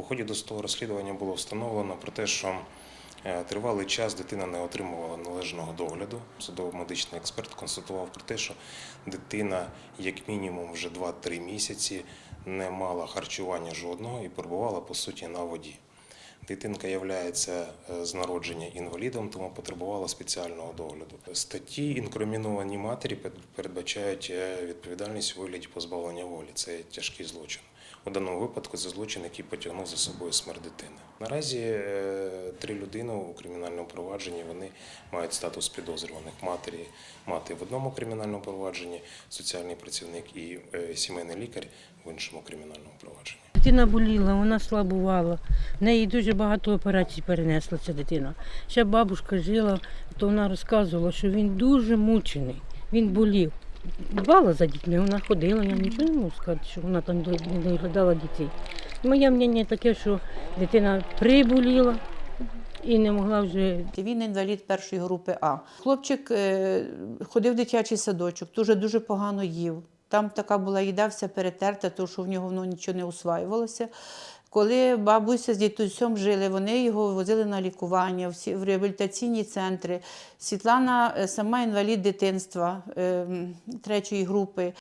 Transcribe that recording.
У ході досудового розслідування було встановлено про те, що е, тривалий час дитина не отримувала належного догляду. Судово-медичний експерт констатував про те, що дитина як мінімум вже 2-3 місяці не мала харчування жодного і перебувала по суті на воді. Дитинка є з народження інвалідом, тому потребувала спеціального догляду. Статті інкриміновані матері передбачають е, відповідальність у вигляді позбавлення волі. Це тяжкий злочин. У даному випадку це злочин, який потягнув за собою смерть дитини. Наразі е, три людини у кримінальному провадженні вони мають статус підозрюваних. Матері, мати в одному кримінальному провадженні, соціальний працівник і е, сімейний лікар в іншому кримінальному провадженні. Дитина боліла, вона слабувала. Неї дуже багато операцій перенесла ця дитина. Ще бабушка жила, то вона розказувала, що він дуже мучений, він болів. Дбала за дітьми, вона ходила, я нічого не можу сказати, що вона там не доглядала дітей. Моє мнення таке, що дитина приболіла і не могла вже Він інвалід першої групи А. Хлопчик е, ходив в дитячий садочок, дуже дуже погано їв. Там така була їда вся перетерта, тому що в нього воно нічого не усваювалося. Коли бабуся з дідусем жили, вони його возили на лікування всі в реабілітаційні центри. Світлана е, сама інвалід дитинства е, третьої групи.